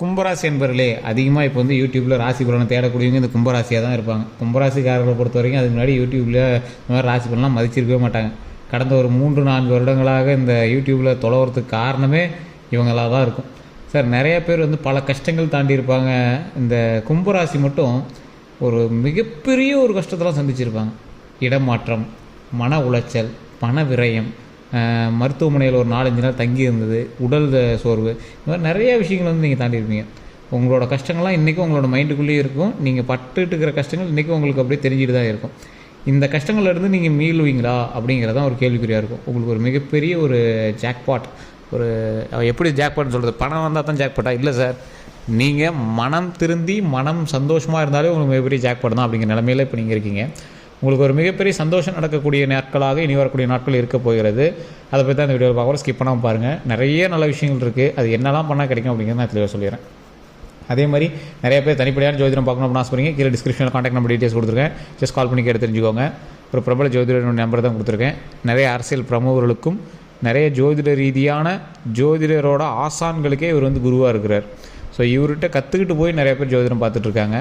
கும்பராசி என்பர்களே அதிகமாக இப்போ வந்து யூடியூப்பில் ராசி பலனை தேடக்கூடியவங்க இந்த கும்பராசியாக தான் இருப்பாங்க. கும்பராசிக்காரர்களை பொறுத்த வரைக்கும் அதுக்கு முன்னாடி யூடியூப்பில் இந்த மாதிரி ராசி பலன்லாம் மதிச்சிருக்கவே மாட்டாங்க. கடந்த ஒரு மூன்று நான்கு வருடங்களாக இந்த யூடியூப்பில் தொலைவுறதுக்கு காரணமே இவங்களாக தான் இருக்கும். சார் நிறைய பேர் வந்து பல கஷ்டங்கள் தாண்டி இருப்பாங்க. இந்த கும்பராசி மட்டும் ஒரு மிகப்பெரிய ஒரு கஷ்டத்தெல்லாம் சந்திச்சிருப்பாங்க. இடமாற்றம் மன உளைச்சல் பண விரயம் மருத்துவமனையில் ஒரு நாலஞ்சு நாள் தங்கி இருந்தது உடல் சோர்வு. இந்த மாதிரி நிறைய விஷயங்கள் வந்து நீங்கள் தாண்டியிருப்பீங்க. உங்களோட கஷ்டங்கள்லாம் இன்றைக்கும் உங்களோட மைண்டுக்குள்ளேயே இருக்கும். நீங்கள் பட்டுட்டு இருக்கிற கஷ்டங்கள் இன்றைக்கும் உங்களுக்கு அப்படியே தெரிஞ்சுட்டு தான் இருக்கும். இந்த கஷ்டங்கள்லேருந்து நீங்கள் மீளுவீங்களா அப்படிங்கிறதான் ஒரு கேள்விக்குறியாக இருக்கும். உங்களுக்கு ஒரு மிகப்பெரிய ஒரு ஜாக்பாட் ஒரு எப்படி ஜாக்பாட்னு சொல்கிறது பணம் வந்தால் தான் ஜாக்பாட்டா இல்லை சார் நீங்கள் மனம் திருந்தி மனம் சந்தோஷமாக இருந்தாலே உங்களுக்கு மிகப்பெரிய ஜாக்பாட் தான் அப்படிங்கிற நிலமையில இப்போ நீங்கள் இருக்கீங்க. உங்களுக்கு ஒரு மிகப்பெரிய சந்தோஷம் நடக்கக்கூடிய நாட்களாக இனி வரக்கூடிய நாட்கள் இருக்க போகிறது. அதை பற்றி தான் இந்த வீடியோவில் பார்க்குறோம். ஸ்கிப் பண்ணாமல் பாருங்கள் நிறைய நல்ல விஷயங்கள் இருக்குது அது என்னெல்லாம் பண்ணால் கிடைக்கும் அப்படிங்கிறத நான் தெளிவாக சொல்லிடுறேன். அதே மாதிரி நிறைய பேர் தனிப்படையான ஜோதிடம் பார்க்கணும் அப்படின்னு ஆசைப்படுறீங்க. கீழே டிஸ்கிரிப்ஷனில் காண்டாக்ட் நம்பர் டீட்டெயில்ஸ் கொடுத்துருக்கேன். ஜஸ்ட் கால் பண்ணி கேட்டு தெரிஞ்சுக்கோங்க. ஒரு பிரபல ஜோதிடர் நம்பர் தான் கொடுத்துருக்கேன். நிறைய அரசியல் பிரமுகர்களுக்கும் நிறைய ஜோதிட ரீதியான ஜோதிடரோட ஆசான்களுக்கே இவர் வந்து குருவாக இருக்கிறார். ஸோ இவர்கிட்ட கற்றுக்கிட்டு போய் நிறைய பேர் ஜோதிடம் பார்த்துட்ருக்காங்க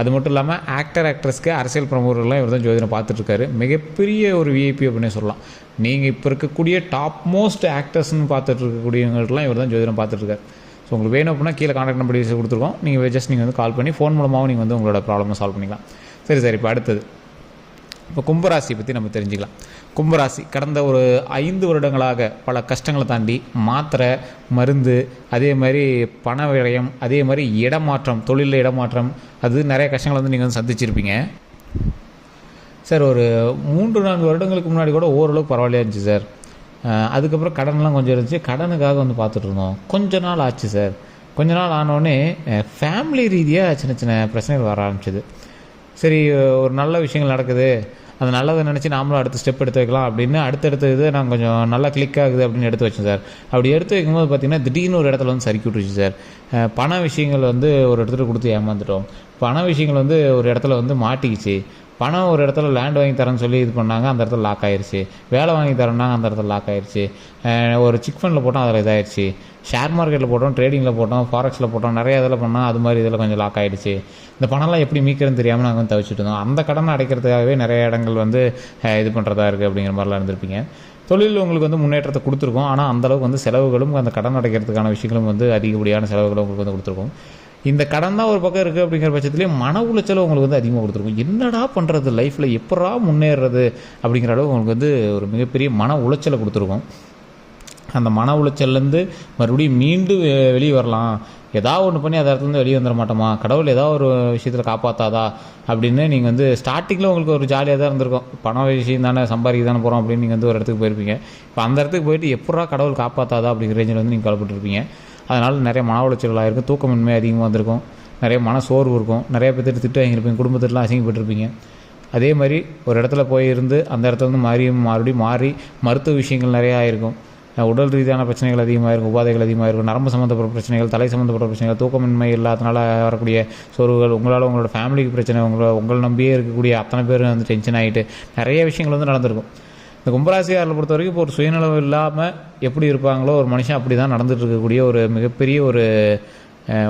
அது மட்டும் இல்லாமல் ஆக்டர் ஆக்ட்ரஸ்க்கு அரசியல் பிரமுகர்கள்லாம் இவர் தான் ஜோதிடம் பார்த்துட்ருக்காரு மிகப்பெரிய ஒரு விஐபி அப்படின்னே சொல்லலாம். நீங்கள் இப்போ இருக்கக்கூடிய டாப் மோஸ்ட் ஆக்டர்ஸ்னு பார்த்துட்டு இருக்கக்கூடியவங்களுக்குலாம் இவர் தான் ஜோதிடம் பார்த்துட்ருக்காரு ஸோ உங்களுக்கு வேணும் அப்படின்னா கீழே காண்டாக்ட் நம்பர் கொடுத்துருக்கோம். நீங்கள் ஜஸ்ட் நீங்கள் வந்து கால் பண்ணி ஃபோன் மூலமாகவும் நீங்கள் வந்து உங்களோட ப்ராப்ளமை சால்வ் பண்ணிக்கலாம். சரி சார் இப்போ அடுத்தது. இப்போ கும்பராசி பற்றி நம்ம தெரிஞ்சுக்கலாம். கும்பராசி கடந்த ஒரு ஐந்து வருடங்களாக பல கஷ்டங்களை தாண்டி மாத்திரை மருந்து அதே மாதிரி பண விரயம் அதே மாதிரி இடமாற்றம் தொழிலில் இடமாற்றம் அது நிறைய கஷ்டங்களை வந்து நீங்கள் வந்து சந்திச்சிருப்பீங்க. சார் ஒரு மூன்று நான்கு வருடங்களுக்கு முன்னாடி கூட ஓரளவுக்கு பரவாயில்லையா இருந்துச்சு சார். அதுக்கப்புறம் கடன்லாம் கொஞ்சம் இருந்துச்சு. கடனுக்காக வந்து பார்த்துட்டு இருந்தோம். கொஞ்ச நாள் ஆச்சு சார். கொஞ்ச நாள் ஆனோடனே ஃபேமிலி ரீதியாக சின்ன சின்ன பிரச்சனைகள் வர ஆரம்பிச்சது. சரி ஒரு நல்ல விஷயங்கள் நடக்குது அந்த நல்லதை நினச்சி நாமளும் அடுத்த ஸ்டெப் எடுத்து வைக்கலாம் அப்படின்னு அடுத்தடுத்த இது நான் கொஞ்சம் நல்லா கிளிக் ஆகுது அப்படின்னு எடுத்து வச்சேன் சார் அப்படி எடுத்து வைக்கும்போது பார்த்தீங்கன்னா திடீர்னு ஒரு இடத்துல வந்து சறுக்கி விட்டுருச்சு சார் பண விஷயங்கள் வந்து ஒரு இடத்துல கொடுத்து ஏமாந்துட்டோம். பண விஷயங்கள் வந்து ஒரு இடத்துல வந்து மாட்டிக்கிச்சு. பணம் ஒரு இடத்துல லேண்ட் வாங்கி தரேன்னு சொல்லி இது பண்ணாங்க அந்த இடத்துல லாக் ஆயிடுச்சு வேலை வாங்கி தரேன்னாங்க அந்த இடத்துல லாக் ஆயிடுச்சு ஒரு சிக் ஃபண்டில் போட்டோம் அதில் இதாயிருச்சு. ஷேர் மார்க்கெட்டில் போட்டோம் ட்ரேடிங்கில் போட்டோம் ஃபாரெக்ஸில் போட்டோம் நிறைய இதில் பண்ணால் அது மாதிரி இதில் கொஞ்சம் லாக் ஆகிடுச்சு இந்த பணம்லாம் எப்படி மீட்கிறதுன்னு தெரியாமல் நாங்கள் வந்து தவிச்சுட்டு இருந்தோம். அந்த கடனை அடைக்கிறதுக்காகவே நிறைய இடங்கள் வந்து இது பண்ணுறதா இருக்குது அப்படிங்கிற மாதிரிலாம் இருந்திருப்பீங்க. தொழில் உங்களுக்கு வந்து முன்னேற்றத்தை கொடுத்துருக்கோம். ஆனால் அந்தளவுக்கு வந்து செலவுகளும் அந்த கடன் அடைக்கிறதுக்கான விஷயங்களும் வந்து அதிகப்படியான செலவுகளும் உங்களுக்கு வந்து கொடுத்துருக்கோம். இந்த கடன் தான் ஒரு பக்கம் இருக்குது அப்படிங்கிற பட்சத்துலேயே மன உளைச்சலும் உங்களுக்கு வந்து அதிகமாக கொடுத்துருக்கும். என்னடா பண்ணுறது லைஃப்பில் எப்படா முன்னேறுறது அப்படிங்கிற அளவு உங்களுக்கு வந்து ஒரு மிகப்பெரிய மன உளைச்சலை கொடுத்துருக்கும். அந்த மன உளைச்சல்லேருந்து மறுபடியும் மீண்டும் வெ- வெளியே வரலாம். ஏதாவது ஒன்று பண்ணி அந்த இடத்துலேருந்து வெளியே வந்துட மாட்டோமா? கடவுள் ஏதாவது ஒரு விஷயத்தில் காப்பாற்றாதா அப்படின்னு நீங்கள் வந்து ஸ்டார்டிங்கில் உங்களுக்கு ஒரு ஜாலியாக தான் இருந்திருக்கும். பணம் விஷயம் தானே சம்பாதிக்க தானே போகிறோம் அப்படின்னு நீங்கள் வந்து ஒரு இடத்துக்கு போயிருப்பீங்க. இப்போ அந்த இடத்துக்கு போயிட்டு எப்படா கடவுள் காப்பாற்றாதா அப்படிங்கிற ரேஞ்சில் வந்து நீங்கள் கலப்பட்டுருப்பீங்க அதனால் நிறைய மன உளைச்சல் ஆகிருக்கும் தூக்கமின்மை அதிகமாக வந்திருக்கும் நிறைய மன சோர்வு இருக்கும். நிறைய பேர் திட்டு வாங்கியிருப்பீங்க குடும்பத்திட்டலாம் அசிங்கப்பட்டிருப்பீங்க. அதே மாதிரி ஒரு இடத்துல போய் இருந்து அந்த இடத்துல வந்து மாறி மறுபடியும் மாறி மருத்துவ விஷயங்கள் நிறையா ஆயிருக்கும். உடல் ரீதியான பிரச்சனைகள் அதிகமாக இருக்கும் உபாதைகள் அதிகமாக இருக்கும் நரம்பு சம்மந்தப்பட்ட பிரச்சனைகள் தலை சம்மந்தப்பட்ட பிரச்சனைகள் தூக்கமின்மை இல்லாதனால வரக்கூடிய சோர்வுகள் உங்களால் உங்களோட ஃபேமிலிக்கு பிரச்சனை உங்களை உங்களை நம்பியே இருக்கக்கூடிய அத்தனை பேர் வந்து டென்ஷன் ஆகிட்டு நிறைய விஷயங்கள் வந்து நடந்திருக்கும். இந்த கும்பராசிக்காரர்களை பொறுத்த வரைக்கும் இப்போ ஒரு சுயநலம் இல்லாமல் எப்படி இருப்பாங்களோ ஒரு மனுஷன் அப்படி தான் நடந்துட்டு இருக்கக்கூடிய ஒரு மிகப்பெரிய ஒரு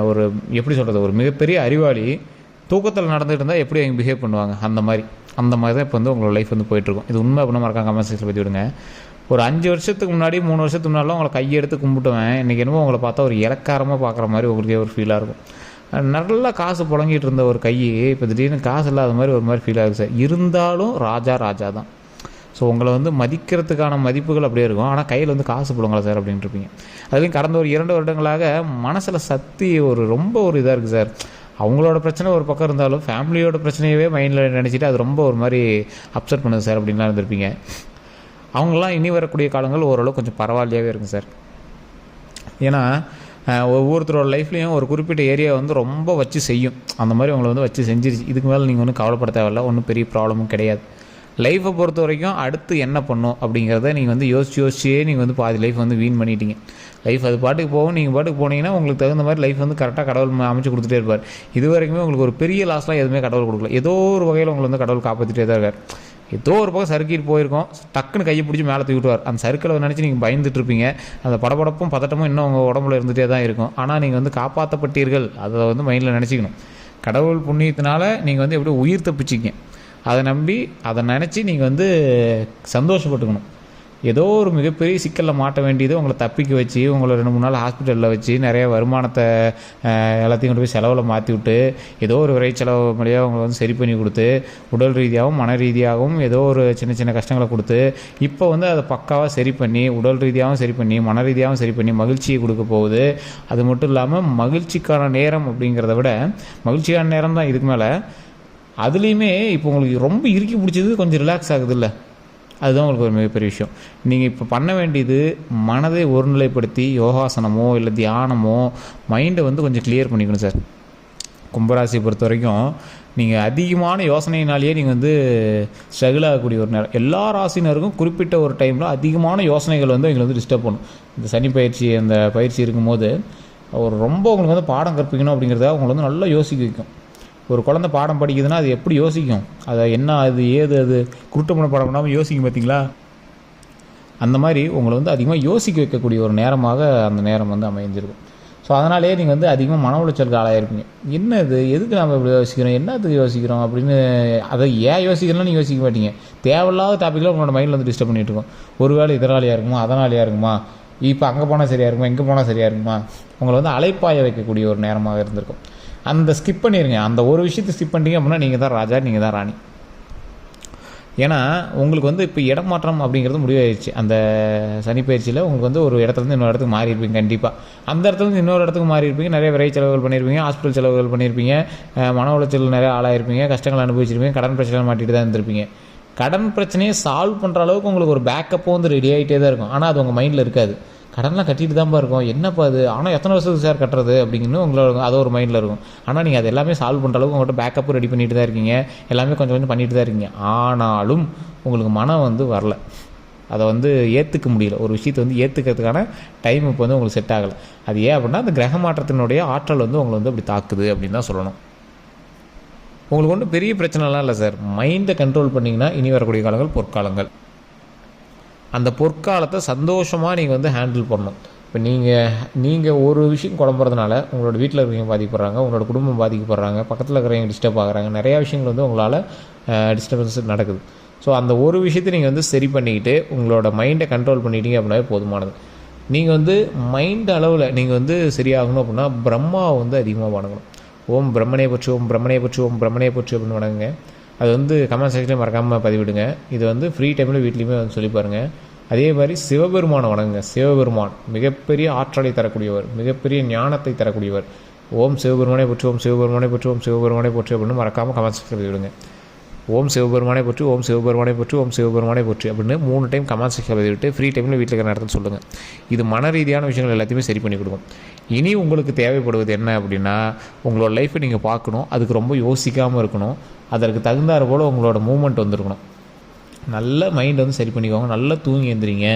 ஒரு எப்படி சொல்கிறது ஒரு மிகப்பெரிய அறிவாளி தூக்கத்தில் நடந்துகிட்டு இருந்தால் எப்படி அவங்க பிஹேவ் பண்ணுவாங்க? அந்த மாதிரி. அந்த மாதிரி தான் இப்போ வந்து உங்களோட லைஃப் வந்து போயிட்டுருக்கும். இது உண்மை அப்படின்னா மறக்காம கமெண்ட் செக்ஷனில் பற்றி விடுங்க ஒரு அஞ்சு வருஷத்துக்கு முன்னாடி மூணு வருஷத்துக்கு முன்னாடிலாம் உங்களை கையெடுத்து கும்பிட்டுவேன். இன்றைக்கி என்னமோ உங்களை பார்த்தா ஒரு இலக்காரமாக பார்க்குற மாதிரி உங்களுக்கே ஒரு ஃபீலாக இருக்கும். நல்லா காசு புழங்கிட்டு இருந்த ஒரு கை இப்போ திடீர்னு காசு இல்லாத மாதிரி ஒரு மாதிரி ஃபீல் ஆகுது சார். இருந்தாலும் ராஜா ராஜா தான் ஸோ உங்களை வந்து மதிக்கிறதுக்கான மதிப்புகள் அப்படியே இருக்கும். ஆனால் கையில் வந்து காசு போடுங்களா சார் அப்படின்ட்டு இருப்பீங்க. அதுலேயும் கடந்த ஒரு இரண்டு வருடங்களாக மனசில் சக்தி ஒரு ரொம்ப ஒரு இதாக இருக்குது சார். அவங்களோட பிரச்சனை ஒரு பக்கம் இருந்தாலும் ஃபேமிலியோட பிரச்சனையவே மைண்டில் நினச்சிட்டு அது ரொம்ப ஒரு மாதிரி அப்செட் பண்ணுது சார் அப்படின்லாம் இருந்திருப்பீங்க. அவங்களாம் இனி வரக்கூடிய காலங்கள் ஓரளவு கொஞ்சம் பரவாயில்லையாகவே இருக்கும் சார். ஏன்னா ஒவ்வொருத்தரோட லைஃப்லேயும் ஒரு குறிப்பிட்ட ஏரியா வந்து ரொம்ப வச்சு செய்யும். அந்த மாதிரி உங்களை வந்து வச்சு செஞ்சிருச்சு. இதுக்கு மேலே நீங்கள் ஒன்றும் கவலைப்பட தேவையில்ல. ஒன்றும் பெரிய ப்ராப்ளமும் கிடையாது. லைஃப்பை பொறுத்த வரைக்கும் அடுத்து என்ன பண்ணும் அப்படிங்கிறத நீங்கள் வந்து யோசிச்சு யோசிச்சே நீங்கள் வந்து பாதி லைஃப் வந்து வீண் பண்ணிட்டீங்க. லைஃப் அது பாட்டுக்கு போகும். நீங்கள் பாட்டுக்கு போனீங்கன்னா உங்களுக்கு தகுந்த மாதிரி லைஃப் வந்து கரெக்டாக கடவுள் அமைச்சு கொடுத்துட்டே இருப்பார். இது வரைக்குமே உங்களுக்கு ஒரு பெரிய லாஸ்லாம் எதுவுமே கடவுள் கொடுக்கல. ஏதோ ஒரு வகையில் உங்களை வந்து கடவுள் காப்பாற்றிட்டே தான் இருக்கார். ஏதோ ஒரு பக்கம் சறுக்கிட்டு போயிருக்கோம். டக்குன்னு கையை பிடிச்சி மேலே தூக்கி அந்த சறுக்களை நினச்சி நீங்கள் பயந்துட்டு இருப்பீங்க. அந்த படபடப்பும் பதட்டமும் இன்னும் உங்கள் உடம்புல இருந்துகிட்டே தான் இருக்கும். ஆனால் நீங்கள் வந்து காப்பாற்றப்பட்டீர்கள் அதை வந்து மைண்டில் நினச்சிக்கணும். கடவுள் புண்ணியத்தினால நீங்கள் வந்து எப்படி உயிர் தப்பிச்சிங்க. அதை நம்பி அதை நினச்சி நீங்கள் வந்து சந்தோஷப்பட்டுக்கணும். ஏதோ ஒரு மிகப்பெரிய சிக்கலில் மாட்ட வேண்டியது உங்களை தப்பிக்க வச்சு உங்களை ரெண்டு மூணு நாள் ஹாஸ்பிட்டலில் வச்சு நிறைய வருமானத்தை எல்லாத்தையும் கொண்டு போய் செலவில் மாற்றி விட்டு ஏதோ ஒரு விரை செலவு வழியாக உங்களை வந்து சரி பண்ணி கொடுத்து உடல் ரீதியாகவும் மன ரீதியாகவும் ஏதோ ஒரு சின்ன சின்ன கஷ்டங்களை கொடுத்து இப்போ வந்து அதை பக்காவாக சரி பண்ணி உடல் ரீதியாகவும் சரி பண்ணி மன ரீதியாகவும் சரி பண்ணி மகிழ்ச்சியை கொடுக்க போகுது. அது மட்டும் இல்லாமல் மகிழ்ச்சிக்கான நேரம் அப்படிங்கிறத விட மகிழ்ச்சிக்கான நேரம் தான் இதுக்கு மேலே. அதுலேயுமே இப்போ உங்களுக்கு ரொம்ப இறுக்கி பிடிச்சது கொஞ்சம் ரிலாக்ஸ் ஆகுது இல்லை அதுதான் உங்களுக்கு ஒரு மிகப்பெரிய விஷயம். நீங்கள் இப்போ பண்ண வேண்டியது மனதை ஒருநிலைப்படுத்தி யோகாசனமோ இல்லை தியானமோ மைண்டை வந்து கொஞ்சம் கிளியர் பண்ணிக்கணும் சார். கும்பராசியை பொறுத்த வரைக்கும் நீங்கள் அதிகமான யோசனையினாலேயே நீங்கள் வந்து ஸ்ட்ரகிள் ஆகக்கூடிய ஒரு நேரம் எல்லா ராசினருக்கும் குறிப்பிட்ட ஒரு டைமில் அதிகமான யோசனைகள் வந்து எங்களை வந்து டிஸ்டர்ப் பண்ணும். இந்த சனி பயிற்சி அந்த பயிற்சி இருக்கும்போது ஒரு ரொம்ப உங்களுக்கு வந்து பாடம் கற்பிக்கணும் அப்படிங்கிறத அவங்களை வந்து நல்லா யோசிக்க வைக்கும். ஒரு குழந்தை பாடம் படிக்குதுன்னா அது எப்படி யோசிக்கும்? அதை என்ன அது ஏது அது? குருட்டமான பாடம் பண்ணாமல் யோசிக்கும் பார்த்தீங்களா? அந்த மாதிரி உங்களை வந்து அதிகமாக யோசிக்க வைக்கக்கூடிய ஒரு நேரமாக அந்த நேரம் வந்து அமைஞ்சிருக்கும் ஸோ அதனாலேயே நீங்கள் வந்து அதிகமாக மன உளைச்சலுக்கு ஆளாயிருப்பீங்க. என்ன இது எதுக்கு நம்ம இப்படி யோசிக்கிறோம்? என்னத்துக்கு யோசிக்கிறோம்? அப்படின்னு அதை ஏன் யோசிக்கிறோம்னு நீங்கள் யோசிக்க மாட்டீங்க. தேவையில்லாத டாப்பிக்கில் உங்களோட மைண்டில் வந்து டிஸ்டர்ப் பண்ணிட்டு இருக்கும். ஒருவேளை இதனாலையாக இருக்குமா? அதனாலையாக இருக்குமா? இப்போ அங்கே போனால் சரியாக இருக்குமா? இங்கே போனால் சரியாக இருக்குமா? உங்களை வந்து அலைப்பாய வைக்கக்கூடிய ஒரு நேரமாக இருந்திருக்கும். அந்த ஸ்கிப் பண்ணிடுங்க அந்த ஒரு விஷயத்தை ஸ்கிப் பண்ணிட்டீங்க அப்படின்னா நீங்கள் தான் ராஜா நீங்கள் தான் ராணி. ஏன்னா உங்களுக்கு வந்து இப்போ இடமாற்றம் அப்படிங்கிறது முடிவாயிடுச்சு அந்த சனி பயிற்சியில் உங்களுக்கு வந்து ஒரு இடத்துல இருந்து இன்னொரு இடத்துக்கு மாறி இருப்பீங்க கண்டிப்பாக அந்த இடத்துல இருந்து இன்னொரு இடத்துக்கு மாறி இருப்பீங்க நிறைய விரை செலவுகள் பண்ணியிருப்பீங்க ஹாஸ்பிட்டல் செலவுகள் பண்ணியிருப்பீங்க மன உளைச்சல் நிறைய ஆளாயிருப்பீங்க கஷ்டங்கள் அனுபவிச்சிருப்பீங்க கடன் பிரச்சனை மாட்டிட்டு தான் இருந்திருப்பீங்க. கடன் பிரச்சனையை சால்வ் பண்ணுற அளவுக்கு உங்களுக்கு ஒரு பேக்கப்பும் வந்து ரெடி ஆகிட்டே தான் இருக்கும். ஆனால் அது உங்கள் மைண்டில் இருக்காது. கடன்லாம் கட்டிட்டு தான்ப்பா இருக்கும். என்னப்பா அது ஆனால் எத்தனை வருஷத்துக்கு சார் கட்டுறது? அப்படின்னு உங்களோட அது ஒரு மைண்டில் இருக்கும். ஆனால் நீங்கள் அது எல்லாமே சால்வ் பண்ணுற அளவுக்கு உங்கள்கிட்ட பேக்கப்பும் ரெடி பண்ணிட்டு தான் இருக்கீங்க. எல்லாமே கொஞ்சம் கொஞ்சம் பண்ணிட்டு தான் இருக்கீங்க. ஆனாலும் உங்களுக்கு மனம் வந்து வரல. அதை வந்து ஏற்றுக்க முடியல. ஒரு விஷயத்தை வந்து ஏற்றுக்கிறதுக்கான டைம் இப்போ வந்து உங்களுக்கு செட் ஆகலை. அது ஏன் அப்படின்னா அந்த கிரக மாற்றத்தினுடைய ஆற்றல் வந்து உங்களை வந்து அப்படி தாக்குது அப்படின்னு தான் சொல்லணும். உங்களுக்கு ஒன்றும் பெரிய பிரச்சனைலாம் இல்லை சார். மைண்டை கண்ட்ரோல் பண்ணிங்கன்னா இனி வரக்கூடிய காலங்கள் பொற்காலங்கள். அந்த பொற்காலத்தை சந்தோஷமாக நீங்கள் வந்து ஹேண்டில் பண்ணணும். இப்போ நீங்கள் நீங்கள் ஒரு விஷயம் குழம்புறதுனால உங்களோட வீட்டில் இருக்கிறவங்க பாதிக்கப்படுறாங்க உங்களோட குடும்பம் பாதிக்கப்படுறாங்க பக்கத்தில் இருக்கிறவங்க டிஸ்டர்ப் ஆகுறாங்க நிறையா விஷயங்கள் வந்து உங்களால் டிஸ்டர்பன்ஸ் நடக்குது. ஸோ அந்த ஒரு விஷயத்தை நீங்கள் வந்து சரி பண்ணிக்கிட்டு உங்களோட மைண்டை கண்ட்ரோல் பண்ணிட்டீங்க அப்படின்னாவே போதுமானது. நீங்கள் வந்து மைண்ட் அளவில் நீங்கள் வந்து சரியாகணும் அப்படின்னா பிரம்மாவை வந்து அதிகமாக வணங்கணும். ஓம் பிரம்மனே பற்றி ஓம் பிரம்மனே பற்றி ஓம் பிரம்மனே பற்றி அப்படின்னு வணங்குங்க. அது வந்து கமெண்ட் செக்ஷனில் மறக்காமல் பதிவிடுங்க. இது வந்து ஃப்ரீ டைமில் வீட்லேயுமே வந்து சொல்லி பாருங்கள் அதே மாதிரி சிவபெருமானை வணங்குங்க. சிவபெருமான் மிகப்பெரிய ஆற்றலை தரக்கூடியவர் மிகப்பெரிய ஞானத்தை தரக்கூடியவர். ஓம் சிவபெருமானை பற்றி ஓம் சிவபெருமானை பற்றி ஓம் சிவபெருமானை பற்றி அப்படின்னு மறக்காமல் கமெண்ட் செக்ஷனில் பதிவிடுங்க. ஓம் சிவபெருமானை போற்றி ஓம் சிவபெருமானை போற்றி ஓம் சிவபெருமானை போற்றி அப்படின்னு மூணு டைம் கமெண்ட் செக்ஷனில் எழுதிவிட்டு ஃப்ரீ டைமில் வீட்டில் இருக்கிற நேரத்தில் சொல்லுங்கள் இது மன ரீதியான விஷயங்கள் எல்லாத்தையுமே சரி பண்ணி கொடுக்கும். இனி உங்களுக்கு தேவைப்படுவது என்ன அப்படின்னா உங்களோட லைஃப்பை நீங்கள் பார்க்கணும். அதுக்கு ரொம்ப யோசிக்காமல் இருக்கணும். அதற்கு தகுந்தாறு போல் உங்களோட மூமெண்ட் வந்திருக்கணும். நல்ல மைண்ட் வந்து சரி பண்ணிக்கோங்க. நல்லா தூங்கி எழுந்திரிங்க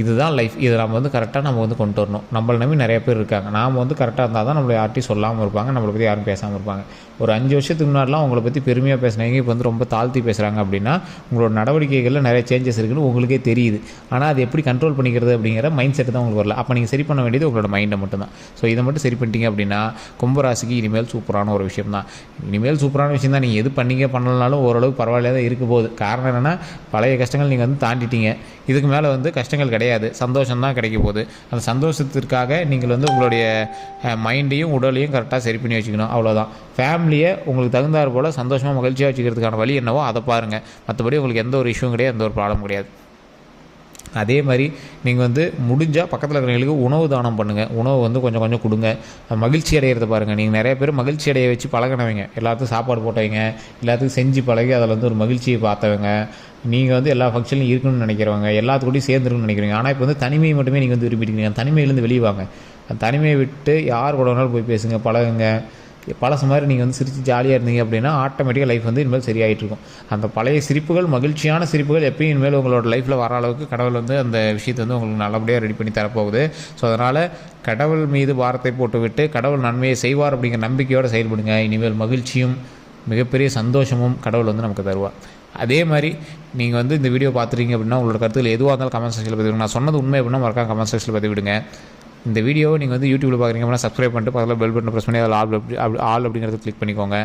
இதுதான் லைஃப் இதை நம்ம வந்து கரெக்டாக நம்ம வந்து கொண்டு வரணும். நம்மளை நம்பி நிறைய பேர் இருக்காங்க. நாம் வந்து கரெக்டாக இருந்தால் தான் நம்மளை யார்ட்டையும் சொல்லாமல் இருப்பாங்க நம்மளை பற்றி யாரும் பேசாமல் இருப்பாங்க. ஒரு அஞ்சு வருஷத்துக்கு முன்னாடிலாம் உங்களை பற்றி பெருமையாக பேசுனாங்க இப்போ வந்து ரொம்ப தாழ்த்தி பேசுகிறாங்க அப்படின்னா உங்களோட நடவடிக்கைகளில் நிறைய சேஞ்சஸ் இருக்குன்னு உங்களுக்கே தெரியுது. ஆனால் அது எப்படி கண்ட்ரோல் பண்ணிக்கிறது அப்படிங்கிற மைண்ட் செட்டு தான் உங்களுக்கு வரல. அப்போ நீங்கள் சரி பண்ண வேண்டியது உங்களோட மைண்டை மட்டும்தான். ஸோ இதை மட்டும் சரி பண்ணிட்டீங்க அப்படின்னா கும்பராசிக்கு இனிமேல் சூப்பரான ஒரு விஷயம் தான். இனிமேல் சூப்பரான விஷயம் தான். நீங்கள் எது பண்ணீங்க பண்ணலனாலும் ஓரளவு பரவாயில்ல தான் இருக்க போகுது. காரணம் என்னென்னா பழைய கஷ்டங்கள் நீங்கள் வந்து தாண்டிட்டீங்க. இதுக்கு மேலே வந்து கஷ்டங்கள் கிடையாது. சந்தோஷம் தான் கிடைக்க போகுது. அந்த சந்தோஷத்திற்காக நீங்கள் வந்து உங்களுடைய மைண்டையும் உடலையும் கரெக்டாக சரி பண்ணி வச்சுக்கணும். அவ்வளோதான் ஃபேமிலியை உங்களுக்கு தகுந்தாற் போல் சந்தோஷமாக மகிழ்ச்சியாக வச்சுக்கிறதுக்கான வழி என்னவோ அதை பாருங்கள் மற்றபடி உங்களுக்கு எந்த ஒரு இஷ்யூவும் கிடையாது எந்த ஒரு ப்ராப்ளம் கிடையாது. அதே மாதிரி நீங்கள் வந்து முடிஞ்சால் பக்கத்தில் இருக்கிறவங்களுக்கு உணவு தானம் பண்ணுங்கள் உணவு வந்து கொஞ்சம் கொஞ்சம் கொடுங்க. மகிழ்ச்சி அடையிறத பாருங்கள் நீங்கள் நிறைய பேர் மகிழ்ச்சி அடைய வச்சு பழகினவங்க. எல்லாத்துக்கும் சாப்பாடு போட்டவங்க எல்லாத்துக்கும் செஞ்சு பழகி அதில் வந்து ஒரு மகிழ்ச்சியை பார்த்தவங்க. நீங்கள் வந்து எல்லா ஃபங்க்ஷன்லையும் இருக்கணும்னு நினைக்கிறவங்க எல்லாத்துக்கூடயும் சேர்ந்துருக்கணும்னு நினைக்கிறீங்க ஆனால் இப்போ வந்து தனிமையை மட்டுமே நீங்கள் வந்து விரும்பிட்டீங்க. தனிமையிலேருந்து வெளியே வாங்க. தனிமையை விட்டு யார் கூட வேணாலும் போய் பேசுங்க பழகுங்க. பழசு மாதிரி நீங்கள் வந்து சிரித்து ஜாலியாக இருந்தீங்க அப்படின்னா ஆட்டோமேட்டிக்காக லைஃப் வந்து இனிமேல் சரியாயிட்டு இருக்கும். அந்த பழைய சிரிப்புகள் மகிழ்ச்சியான சிரிப்புகள் எப்பயும் இனிமேல் உங்களோட லைஃப்பில் வர அளவுக்கு கடவுள் வந்து அந்த விஷயத்தை வந்து உங்களுக்கு நல்லபடியாக ரெடி பண்ணி தரப்போகுது. ஸோ அதனால் கடவுள் மீது பாரத்தை போட்டுவிட்டு கடவுள் நன்மையை செய்வார் அப்படிங்கிற நம்பிக்கையோடு செயல்படுங்க. இனிமேல் மகிழ்ச்சியும் மிகப்பெரிய சந்தோஷமும் கடவுள் வந்து நமக்கு தருவார். அதே மாதிரி நீங்கள் வந்து இந்த வீடியோ பார்த்துறீங்க அப்படின்னா உங்களோட கருத்துக்கள் எதுவாக இருந்தாலும் கமெண்ட் செக்ஷனில் பதிவிடுங்க. நான் சொன்னது உண்மை அப்படின்னா மறக்காம கமெண்ட் செக்ஷனில் பதிவிடுங்க. இந்த வீடியோ நீங்கள் வந்து யூடியூப்பில் பார்க்குறீங்க அப்படின்னா சப்ஸ்கிரைப் பண்ணிட்டு பக்கத்தில் பெல் பட்டன் ப்ரெஸ் பண்ணி அதில் ஆல் அப்படி அப்படி ஆல் அப்படிங்கிறத கிளிக் பண்ணிக்கோங்க.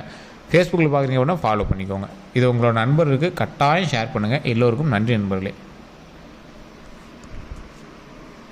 ஃபேஸ்புக்கில் பார்க்குறீங்க அப்படின்னா ஃபாலோ பண்ணிக்கோங்க. இது உங்களோட நண்பருக்கு கட்டாயம் ஷேர் பண்ணுங்கள் எல்லோருக்கும் நன்றி நண்பர்களே.